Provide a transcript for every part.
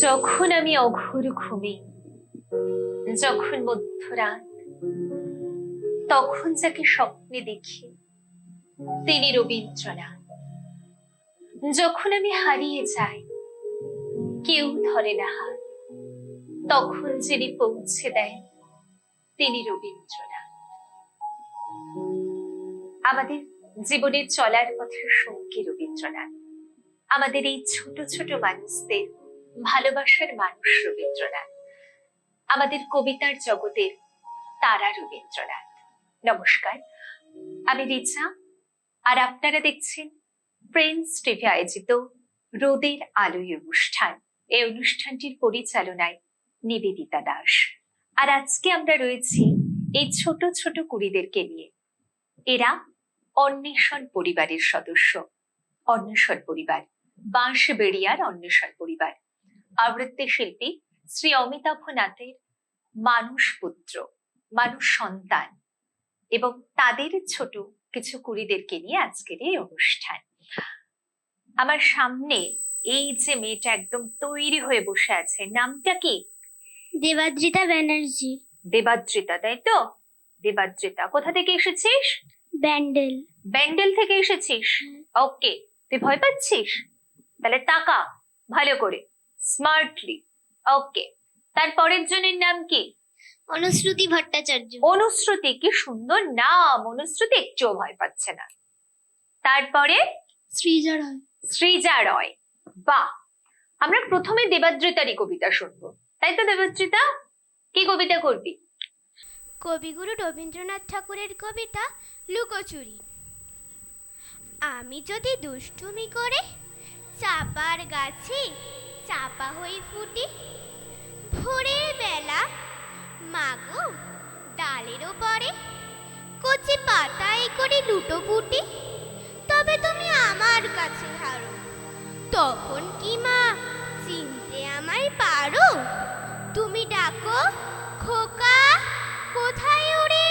যখন আমি অঘোর ঘুমি যখন মধ্যরাত তখন যাকে স্বপ্নে দেখি তিনি রবীন্দ্রনাথ যখন আমি হারিয়ে যাই কেউ ধরে না হাত তখন যিনি পৌঁছে দেয় তিনি রবীন্দ্রনাথ আমাদের জীবনের চলার পথের সঙ্গী রবীন্দ্রনাথ আমাদের এই ছোট ছোট মানুষদের ভালোবাসার মানুষ রবীন্দ্রনাথ। আমাদের কবিতার জগতের তারা রবীন্দ্রনাথ। নমস্কার, আমি রিচা, আর আপনারা দেখছেন প্রিন্স টিভি আয়োজিত রোদের আলোয় অনুষ্ঠান। এই অনুষ্ঠানটির পরিচালনায় নিবেদিতা দাস। আর আজকে আমরা রয়েছি এই ছোট ছোট কুড়িদেরকে নিয়ে। এরা অন্বেষণ পরিবারের সদস্য। অন্বেষণ পরিবার। বাঁশবেড়িয়ার অন্বেষণ পরিবার। আবৃত্তি শিল্পী শ্রী অমিতাভ নাথের মানুষ পুত্র মানুষ সন্তান এবং তাদের ছোট কিছু কুড়িদেরকে নিয়ে আজকের এই অনুষ্ঠান। আমার সামনে এই যে মেয়েটা একদম তৈরি হয়ে বসে আছে নামটা কি? দেবাদ্রিতা ব্যানার্জি। দেবাদ্রিতা তাই তো? দেবাদ্রিতা কোথা থেকে এসেছিস? ব্যান্ডেল। ব্যান্ডেল থেকে এসেছিস? ওকে তুই ভয় পাচ্ছিস? তাহলে তাকা ভালো করে। স্মার্টলি ওকে তার পরের জনের নাম কি? অনুশ্রুতি ভট্টাচার্য। অনুশ্রুতি কি সুন্দর নাম। অনুশ্রুতি একটুও ভয় পাচ্ছে না। তারপরে সৃজা রায়। শ্রীজা রয়। বাহ! আমরা প্রথমে দেবাদ্রিতারই কবিতা শুনব। তাই তো দেবাদ্রিতা? কি কবিতা করবি? কবিগুরু রবীন্দ্রনাথ ঠাকুরের কবিতা লুকোচুরি। আমি যদি দুষ্টুমি করে চাপার গাছে চাপা হই ফুটি। ভোরের বেলা মাগো ডালের ওপরে কচি পাতায় করে লুটো ফুটি তবে তুমি আমার কাছে হারো। তখন কি মা, চিনতে আমায় পারো? তুমি ডাকো, খোকা, কোথায় ওরে?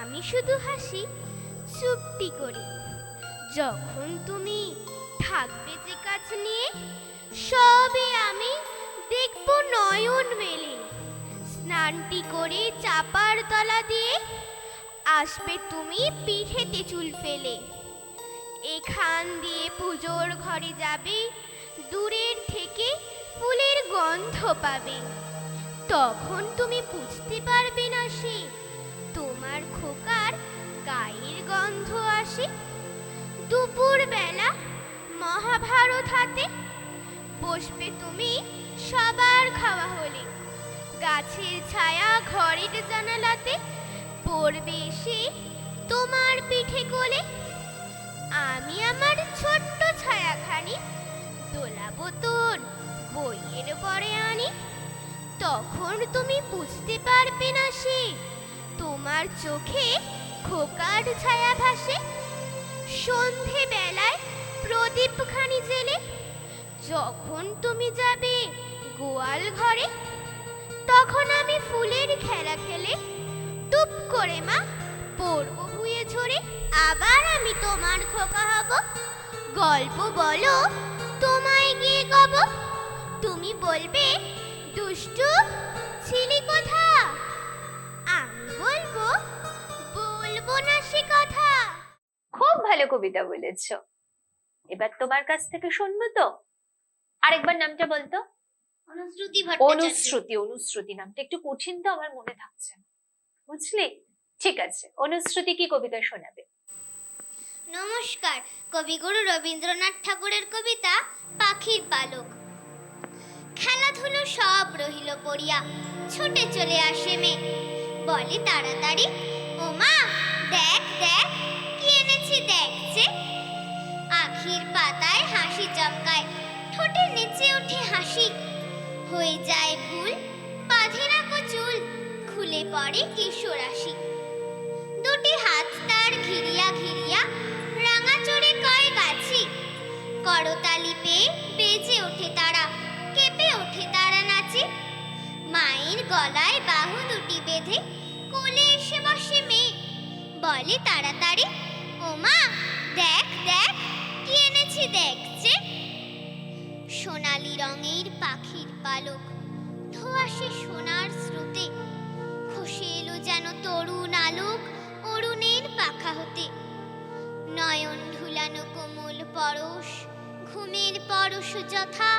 আমি শুধু হাসি, চুপটি করে। যখন তুমি থাকবে যে কাজ নিয়ে সবে আমি দেখব নয়ন মেলে। স্নানটি করে চাপার তলা দিয়ে আসবে তুমি পিঠেতে চুল ফেলে। এখান দিয়ে পুজোর ঘরে যাবে, দূরের থেকে ফুলের গন্ধ পাবে। তখন তুমি বুঝতে পারবে না সে, তোমার খোকার গায়ের গন্ধ আসে। দুপুর বেলা মহাভারত হাতে বসবে তুমি, সবার খাওয়া হলে। গাছের ছায়া ঘরের জানালাতে পড়বে এসে তোমার পিঠে কোলে। আমি আমার ছোট্ট ছায়াখানি দোলাবো তোর বইয়ের পরে আনি। তখন তুমি বুঝতে পারবে না সে তোমার চোখে খোকার ছায়া ভাসে। সন্ধে বেলায় প্রদীপ যখন তুমি যাবে গোয়াল ঘরে, তখন আমি ফুলের খেলা খেলে টুপ করে মা পড়ব হুয়ে ঝরে, আবার আমি তোমার খোকা হব। গল্প বলো, তোমায় গিয়ে গব তুমি বলবে, দুষ্টু, ছিলি কোথা আমি বলব বলব না সে কথা। খুব ভালো কবিতা বলেছ। এবার তোমার কাছ থেকে শুনব তো? আরেকবার নামটা বলতো? অনুশ্রুতি অনুশ্রুতি অনুশ্রুতি নামটা। একটু কঠিন তো আমার মনে থাকছে। বুঝলি? ঠিক আছে। অনুশ্রুতি কি কবিতা শোনাবে? নমস্কার। কবিগুরু রবীন্দ্রনাথ ঠাকুরের কবিতা পাখির পালক। খেলাধুলো সব রহিল পড়িয়া ছুটে চলে আসে মে বলে তাড়াতাড়ি ওঠে হয়ে যায় ভুল বাঁধে রাখো চুল, খুলে পড়ে কিশোরাশি দুটি হাত তার ঘিরিয়া ঘিরিয়া রাঙা চড়ে কয় গাছি। করতালি পেয়ে বেজে ওঠে তারা, কেঁপে ওঠে তারা নাচে। মায়ের গলায় বাহু দুটি বেঁধে, কোলে এসে বসে মেয়ে। বলে তাড়াতাড়ি ও মা দেখ দেখ, কি এনেছি দেখছে সোনালি রঙের পাখির পালক। ধোয়াশে সোনার স্রোতে, খসে এলো যেন তরুণ আলোক অরুণের পাখা হতে। নয়ন ঢুলানো কোমল পরশ, ঘুমের পরশ যথা,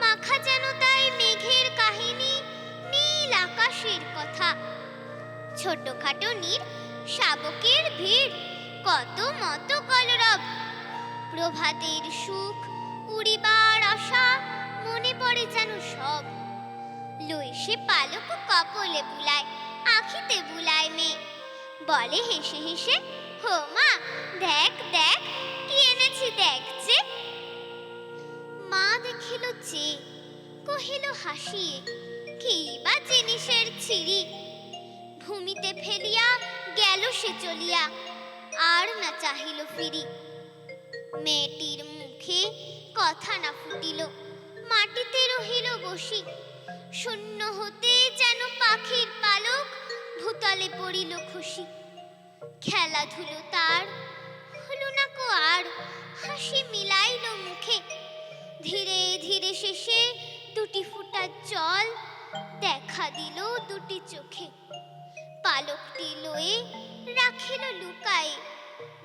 মাখা যেন তাই মেঘের কাহিনী, নীল আকাশের কথা। ছোটখাটো নীল শাবকের ভিড়, কত মত কলরব। প্রভাতের সুখ উড়িবার আশা, মনে পড়ে যেন সব। লই সে পালক কপলে বুলায়, আখিতে বুলায় মে বলে হেসে হেসে, হো মা, দেখ দেখ, কি এনেছি দেখ দেখছে মা দেখিল যে, কহিল হাসিয়ে কি বা জিনিসের ছিরি ভূমিতে ফেলিয়া গেল সে চলিয়া, আর না চাহিল ফিরি। মেয়েটির মুখে কথা না ফুটিল। মাটিতে রহিল বসি। শূন্য হতে যেন পাখির পালক ভূতলে পড়িল খুশি। খেলাধুলো তার হলো না কো আর, হাসি মিলাইল মুখে। ধীরে ধীরে শেষে দুটি ফুটা জল দেখা দিল দুটি চোখে। পালকটি লয়ে রাখিল লুকায়ে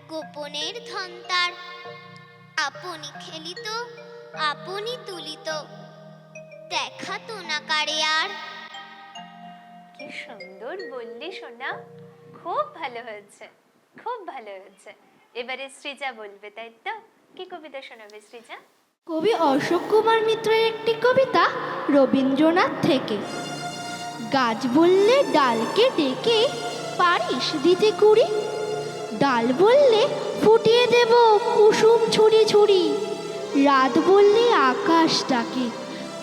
গোপনের ধন তার। আপনি খেলিত আপনি তুলিত। দেখাতো না কারে আর। কি সুন্দর বললি সোনা। খুব ভালো হয়েছে খুব ভালো হয়েছে। এবারে সৃজা বলবে তাই তো? কি কবিতা শোনাবে সৃজা? কবি অশোক কুমার মিত্রের একটি কবিতা রবীন্দ্রনাথ থেকে। গাছ বললে ডালকে ডেকে পারিস দিতে কুড়ি। ডাল বললে ফুটিয়ে দেব কুসুম ছুরি ছুরি। রাত বললে আকাশ ডাকে,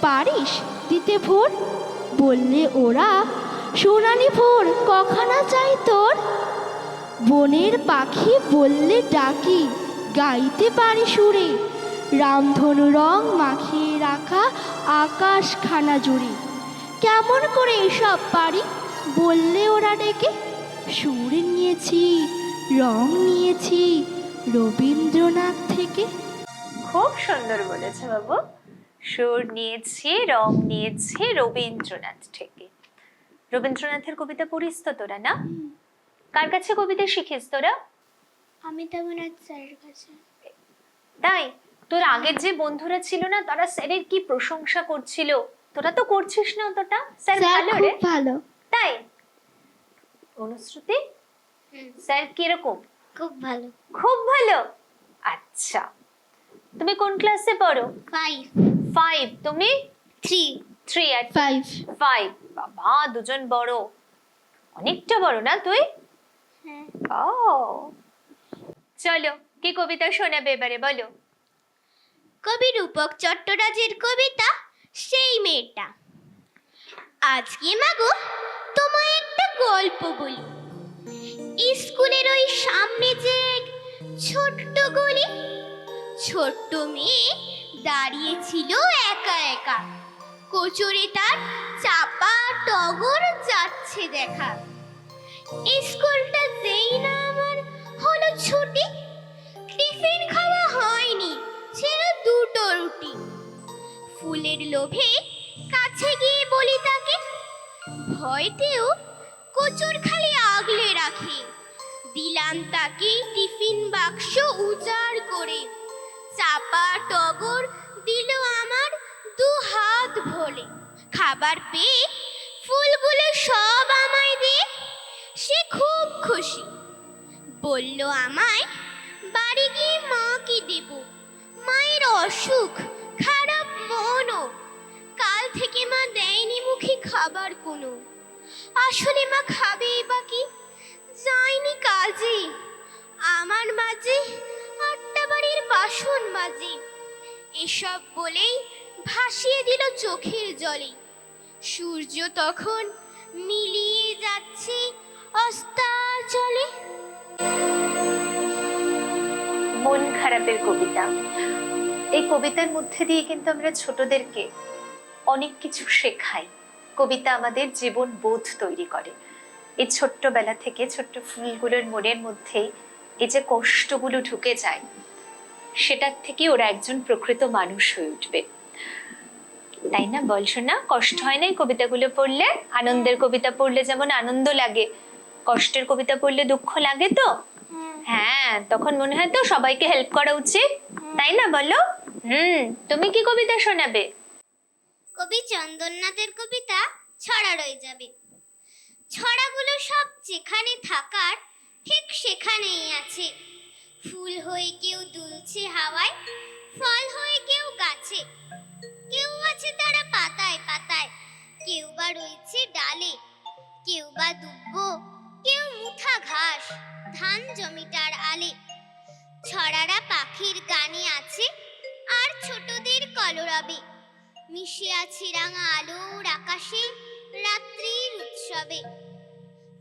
পারিস দিতে ভোর? বললে ওরা, সোনালি ভোর, কখানা চাই তোর? বনের পাখি বললে ডাকি, গাইতে পারি সুরে। রামধনু রং মাখিয়ে রাখা আকাশ খানা জুড়ে। কেমন করে এসব পারি? বললে ওরা ডেকে, সুর নিয়েছি রং নিয়েছি রবীন্দ্রনাথ থেকে। খুব সুন্দর বলেছে বাবু। সুর নিয়েছি রং নিয়েছি রবীন্দ্রনাথ থেকে। রবীন্দ্রনাথের কবিতা পড়িস তো তোরা না? কার কাছে কবিতা শিখিস তোরা? অমিতাভনাথ স্যারের কাছে। তাই? তোর আগের যে বন্ধুরা ছিল না তারা স্যারের কি প্রশংসা করছিল? তোরা তো করছিস না অতটা। স্যার ভালো রে। ভালো। তাই? অনুশ্রুতি? স্যার কীরকম? খুব ভালো। খুব ভালো? আচ্ছা। তুমি কোন ক্লাসে পড়ো? ফাইভ ফাইভ তুমি? থ্রি থ্রি আর ফাইভ ফাইভ বাবা দুজন বড়। অনেকটা বড় না তুই? হ্যাঁ। ও। চলো কি কবিতা শোনাবে এবারে বলো? কবি রূপক চট্টরাজের কবিতা সেই মেয়েটা। আজকে মাগো তোমায় একটা গল্প বলি। স্কুলের ওই সামনে যে ছোট্ট গলি, ছোট্ট মেয়ে দাঁড়িয়েছিল একা একা। কোচরে তার চাপা টগর যাচ্ছে দেখা। স্কুলটা যেই না আমার হলো ছুটি, টিফিন খাওয়া হয়নি ছিল দুটো রুটি। ফুলের লোভে কাছে গিয়ে বলি তাকে, ভয়তেও কচুর খালি আগলে রাখে। দিলাম তাকে টিফিন বাক্স উজাড় করে। চাপা টগর দিল আমার দু হাত ভোলে খাবার পেয়ে ফুলগুলো সব আমায় দিয়ে সে খুব খুশি। বলল আমায়, বাড়ি গিয়ে মাকে দেব। মায়ের অসুখ, খারাপ মনও। কাল থেকে মা দেয়নি মুখে খাবার কোনো। আসলে মা খাবেই বা কি? যায়নি কাজে আমার মাঝে আটটা বাড়ির বাসন মাঝে এসব বলেই ভাসিয়ে দিল চোখের জলে। সূর্য তখন মিলিয়ে যাচ্ছে অস্তাচলে মন খারাপের কবিতা। এই কবিতার মধ্যে দিয়ে কিন্তু আমরা ছোটদেরকে অনেক কিছু শেখাই। কবিতা আমাদের জীবন বোধ তৈরি করে। এই ছোট্টবেলা থেকে ছোট্ট ফুলগুলোর মনের মধ্যে এই যে কষ্টগুলো ঢুকে যায় সেটার থেকে ওরা একজন প্রকৃত মানুষ হয়ে উঠবে। তাই না? বল শোনা কষ্ট হয় না এই কবিতাগুলো পড়লে? আনন্দের কবিতা পড়লে যেমন আনন্দ লাগে কষ্টের কবিতা পড়লে দুঃখ লাগে তো? হ্যাঁ তখন মনে হয় তো সবাইকে হেল্প করা উচিত। তাই না বলো? হুম তুমি কি কবিতা শোনাবে? কবি চন্দননাথের কবিতা ছড়া রয়ে যাবে। ছড়াগুলো সব যেখানে থাকার, ঠিক সেখানেই আছে। ফুল হয়ে কেউ দুলছে হাওয়ায়, ফল হয়ে কেউ গাছে। কেউ আছে তারা পাতায় পাতায়, কেউ বা রয়েছে ডালে। কেউ বা দুব্ব, কেউ মুঠা ঘাস, ধান জমিটার আলে। ছড়ারা পাখির গানে আছে, আর ছোটদের কলরবে। মিশে আছে রাঙা আলোর আকাশে রাত্রির উৎসবে।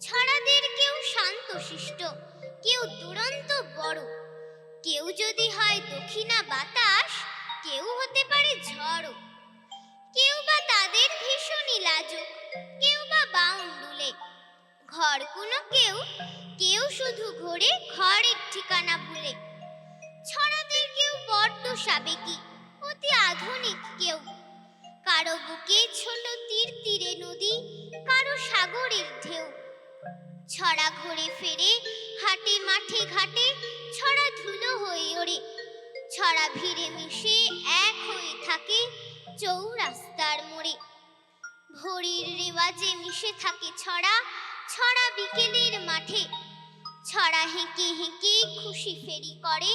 ছড়াদের কেউ শান্ত শিষ্ট, কেউ দুরন্ত বড়। কেউ যদি হয় দক্ষিণা বাতাস, কেউ হতে পারে ঝড়ও কেউ বা তাদের ভীষণই লাজুক, কেউ বা বাউন্ডুলে ঘর কোনো কেউ কেউ শুধু ঘোরে ঘরের ঠিকানা ভুলে। ছড়াদের কেউ বড্ড সাবেকি, অতি আধুনিক কেউ। কারও বুকে ছোট তীর তীরে নদী, কারও সাগরের ঢেউ। ছড়া ঘুরে ফেরে, হাটে মাঠে ঘাটে, ছড়া ধুলো হয়ে ওড়ে। ছড়া ভিড়ে মিশে, এক হয়ে থাকে চৌরাস্তার মোড়ে। ভোরের রেওয়াজে মিশে থাকে ছড়া ছড়া বিকেলের মাঠে। ছড়া হেঁকে হেঁকে খুশি ফেরি করে,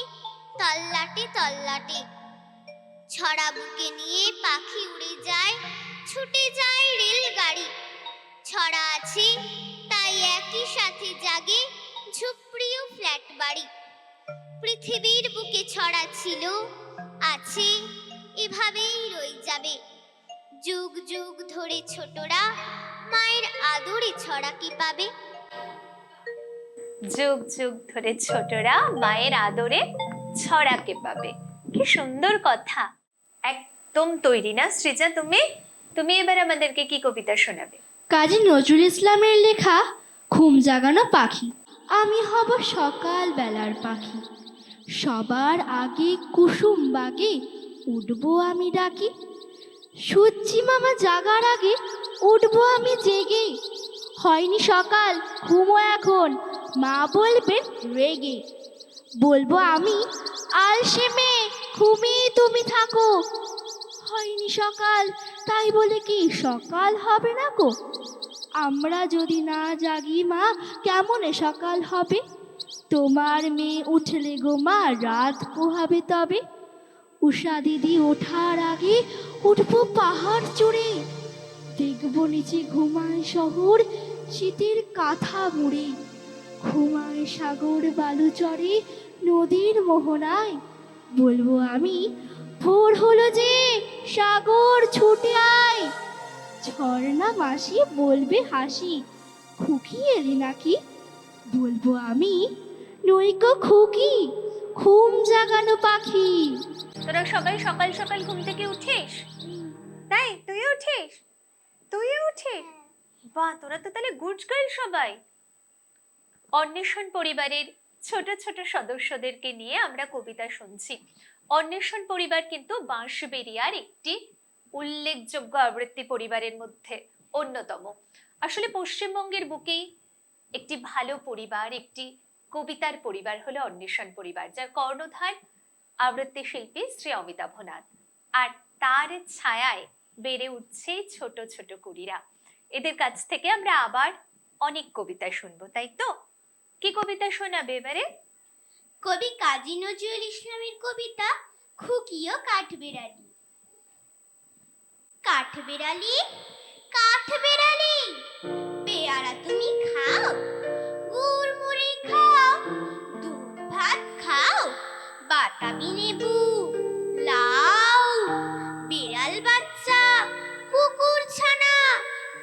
তল্লাটে তল্লাটে। ছড়া বুকে নিয়ে পাখি উড়ে যায়, ছুটে যায় রেলগাড়ি। ছড়া আছে, তাই একই সাথে জাগে ঝুপড়ি ও ফ্ল্যাট বাড়ি। পৃথিবীর বুকে ছড়া ছিল, আছে, এভাবেই রয়ে যাবে। যুগ যুগ ধরে ছোটরা মায়ের আদরে ছড়া কি পাবে? যুগ যুগ ধরে ছোটরা মায়ের আদরে ছড়াকে পাবে? কি সুন্দর কথা। একদম তৈরি না। সৃজা, তুমি তুমি এবার আমাদেরকে কি কবিতা শোনাবে? কাজী নজরুল ইসলামের লেখা, ঘুম জাগানো পাখি। আমি হব সকাল বেলার পাখি। সবার আগে কুসুম বাগে, উঠবো আমি ডাকি। সূর্যি মামা জাগার আগে, উঠবো আমি জেগে। হয়নি সকাল, ঘুমো এখন, মা বলবেন রেগে। বলব আমি আলসে ঘুমিয়ে তুমি থাকো। হয়নি সকাল, তাই বলে কি সকাল হবে না গো? আমরা যদি না জাগি মা, কেমনে সকাল হবে? তোমার মেয়ে উঠলে গো মা, রাত পোহাবে তবে। উষা দিদি ওঠার আগে উঠবো পাহাড় চড়ে। দেখব নিচে ঘুমায় শহর, শীতের কাঁথা মুড়ে। ঘুমায় সাগর বালুচরে, নদীর মোহনায়। বলব আমি, ভোর হলো যে, সাগর ছুটে আয়। ঝর্ণা মাসি বলবে হাসি খুকি এলি নাকি? বলব আমি, নৈকো খুকি, ঘুম জাগানো পাখি। তোরা সবাই সকাল সকাল ঘুম থেকে উঠিস? তাই তুই উঠিস? তুই উঠিস? বাহ, তোরা তো তাহলে গুড গার্ল সবাই। অন্বেষণ পরিবারের ছোট ছোট সদস্যদেরকে নিয়ে আমরা কবিতা শুনছি। অন্বেষণ পরিবার কিন্তু বাঁশবেরিয়ার একটি উল্লেখযোগ্য আবৃত্তি পরিবারের মধ্যে অন্যতম। আসলে পশ্চিমবঙ্গের বুকেই একটি ভালো পরিবার, একটি কবিতার পরিবার হলো অন্বেষণ পরিবার, যার কর্ণধার আবৃত্তি শিল্পী শ্রী অমিতাভ নাথ। আর তার ছায়ায় বেড়ে উঠছে ছোট ছোট কুড়িরা। এদের কাছ থেকে আমরা আবার অনেক কবিতা শুনব, তাই তো? কি কবিতা শোনাবে এবারে? কবি কাজী নজরুল ইসলামের কবিতা খুকিও কাঠবেড়ালি কাঠবেড়ালি কাঠবেড়ালি পেয়ারা তুমি খাও গুড় মুড়ি খাও, দুধ ভাত খাও বাতাবি নেবু লাউ, বিড়াল বাচ্চা, কুকুর ছানা,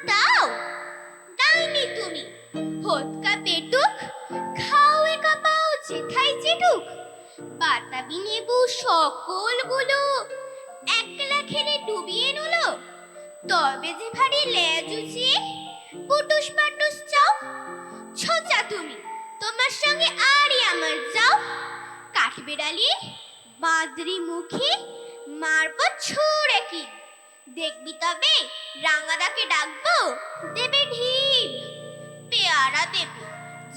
দাও, দাইনি তুমি হোতকা পেটুক যেথায় বাতাবি নেবু সকলগুলো একলা খেলে ডুবিয়ে নুলো। তবে যে ভারী লেজ উচিয়ে পুটুস পাটুস চাও, ছোচা তুমি, তোমার সঙ্গে আরই আমার যাও। কাঠবেড়ালি বাঁদরি মুখে মারবো ছুঁড়ে কি? দেখবি তবে রাঙাদাকে ডাকবো, দেবে ঢিল, পেয়ারা দেবে,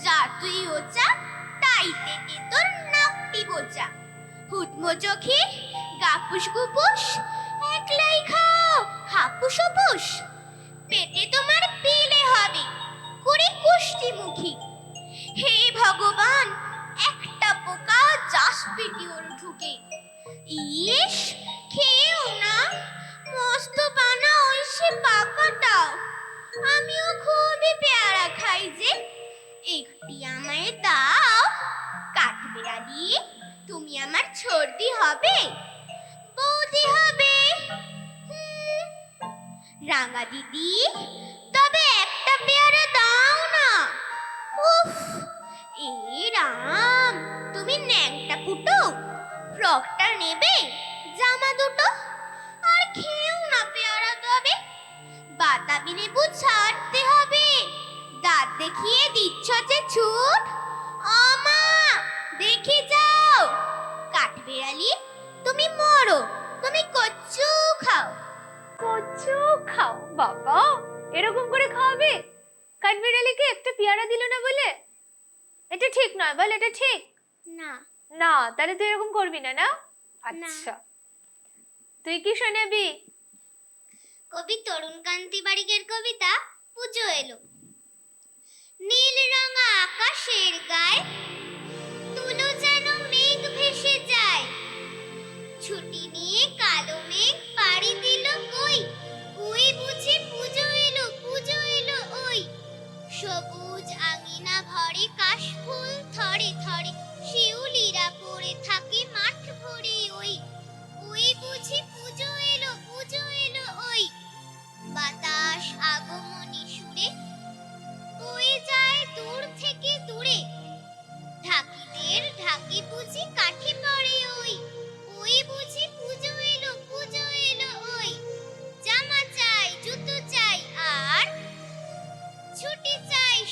যা তুই ওচা তাই দেবে তোর নাকটি বোচা হুদমো চোখে গাপুস গুপুস একলাই ফ্রকটা নেবে? জামা দুটো? আর খেয়েও না পেয়ারা তবে বাতাবি লেবু ছাড়তে হবে। দাঁত দেখিয়ে দিচ্ছ যে ছুট। আমা দেখে যাও। কাঠবেড়ালি তুমি মরো। তুমি কচ্ছু খাও। কচু খাও? বাবা এরকম করে খাওয়াবে? কাঠবিড়ালিকে একটা পেয়ারা দিল না বলে? এটা ঠিক নয় বল এটা ঠিক। না না, তাহলে তুই এরকম করবি না না? আচ্ছা। তুই কি শোনাবি? কবি তরুণ কান্তি বারিকের কবিতা, পুজো এলো। নীল রঙা আকাশের গায়ে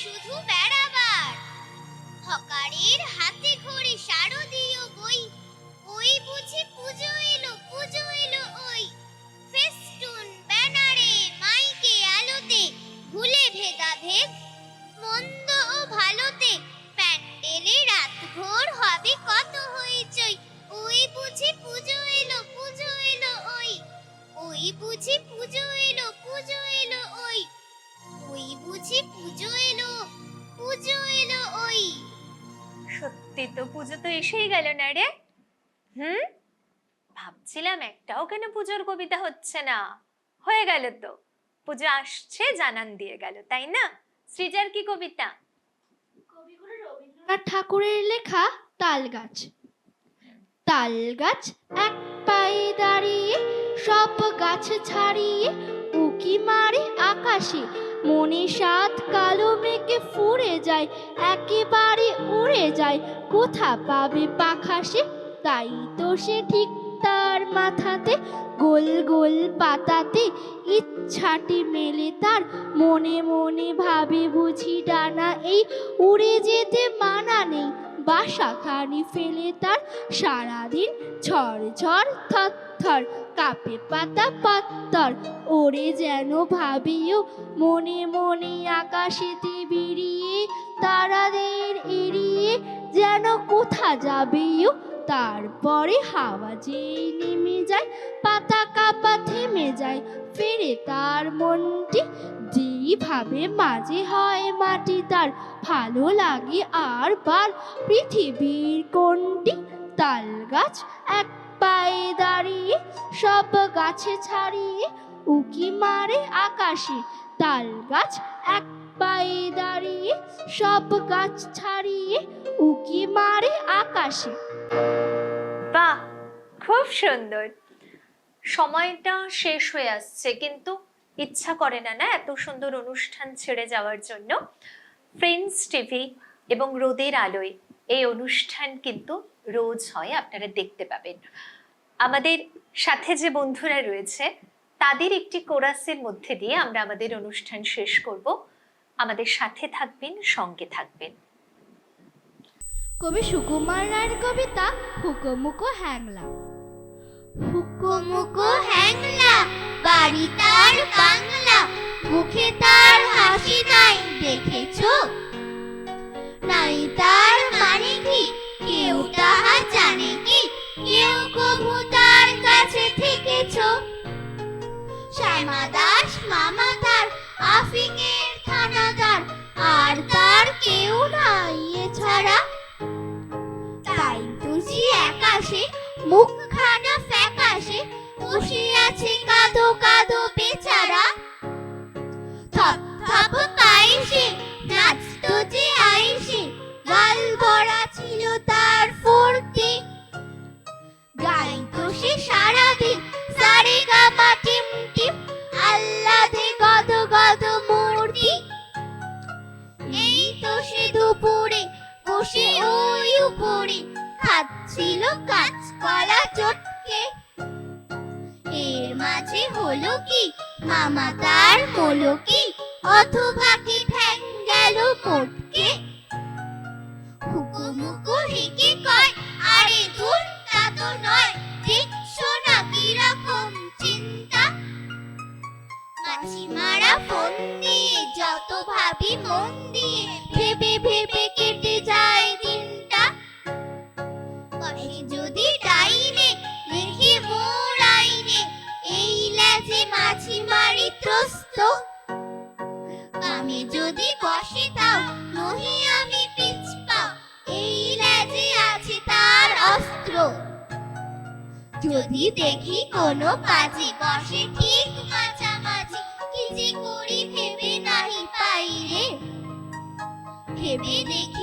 শুধু বেড়াবার। হকারের হাতে ঘড়ি শারদীয় বই। ওই বুঝি পুজো এলো পুজো এলো ওই। ফেস্টুন ব্যানারে মাইকে আলোতে, ভুলে ভেদাভেদ, মন্দ ও ভালোতে। প্যান্ডেলে রাত ভোর হবে কত হইচই। ওই বুঝি পুজো এলো পুজো এলো ওই। ওই বুঝি পুজো এলো পুজো এলো পুজো এলো ওই। সত্যি তো পুজো তো এসেই গেল না রে। হুম? ভাবছিলাম একটাও কেন পুজোর কবিতা হচ্ছে না। হয়ে গেল তো। পুজো আসছে জানান দিয়ে গেল তাই না? সৃজার কি কবিতা? রবীন্দ্রনাথ ঠাকুরের লেখা তাল গাছ তাল গাছ এক পায়ে দাঁড়িয়ে সব গাছ ছাড়িয়ে উকি মারে আকাশে। মনে সাত কালো মেঘে ফুরে যায়, একেবারে উড়ে যায়। কোথা পাবে পাখা সে? তাই তো সে ঠিক তার মাথাতে, গোল গোল পাতাতে ইচ্ছাটি মেলে তার। মনে মনে ভাবে বুঝি ডানা এই উড়ে যেতে মানা নেই। বাসাখানি ফেলে তার, সারাদিন ঝড় ঝড় থর থর কাপে পাতা পাত্তর ওরে যেন ভাবিও, মনে মনে আকাশেতে বেরিয়ে তারাদের এড়িয়ে যেন কোথা যাবেও। তারপরে হাওয়া যেই নেমে যায়, পাতা কাপা থেমে যায়, ফেরে তার মনটি যেইভাবে মাঝে হয় মাটি তার, ভালো লাগে আর বার পৃথিবীর কোনটি তাল গাছ, এক পায়ে দাঁড়িয়ে সব গাছে ছাড়িয়ে উকি মারে আকাশে। তাল গাছ এক পায়ে দাঁড়িয়ে সব গাছ ছাড়িয়ে উকি মারে আকাশে। বাহ, খুব সুন্দর। সময়টা শেষ হয়ে আসছে, কিন্তু ইচ্ছা করে না না? এত সুন্দর অনুষ্ঠান ছেড়ে যাওয়ার জন্য। ফ্রেন্ডস টিভি এবং রোদের আলোয় এই অনুষ্ঠান কিন্তু রোজ হয়, আপনারা দেখতে পাবেন। আমাদের সাথে যে বন্ধুরা রয়েছে, তাদের একটি কোরাসের মধ্যে দিয়ে আমরা আমাদের অনুষ্ঠান শেষ করব। আমাদের সাথে থাকবেন, সঙ্গে থাকবেন। কবি সুকুমার রায়ের কবিতা হুকোমুকো হ্যাংলা। হুকুমুকু হ্যাংলা, বাড়ি তার বাংলা, মুখে তার হাসি নাই, দেখেছ? শ্যামা দাস মামা তার আফিংয়ের থানাদার, আর তার কেউ নাই এছাড়া। তাই তুজি একাশে, মুখখানা ফ্যাকাশে, বসে আছে কাদো কাদো বেচারা। থপ থপ পাইসে নাচতো যে আইসে গাল ভরা ছিল তার ফুর্তি গাইতো সে সারাদিন সারে গামা টিম টিম বসে ওই উপরে খাচ্ছিল কাঁচকলা চটকে। এর মাঝে হলো কি? মামা তার হলো কি? অথবা কি ঠ্যাং গেল পটকে হুকুমুকু হেঁকে কয়, আরে দূর তা তো নয়। মাসিমারা ফোন যত ভাবি মন ভেবে ভেবে কেটে যায় দিনটা। বসে যদি ডাইনে, লিখি মোর আইনে, এই লেজে মাছি মারি ত্রস্ত। আমি যদি বসে তাও, নহি আমি পিছপাও এই লেজে আছে তার অস্ত্র। যদি দেখি কোনো পাজি বসে ঠিক মাঝামাঝি ভেবে দেখি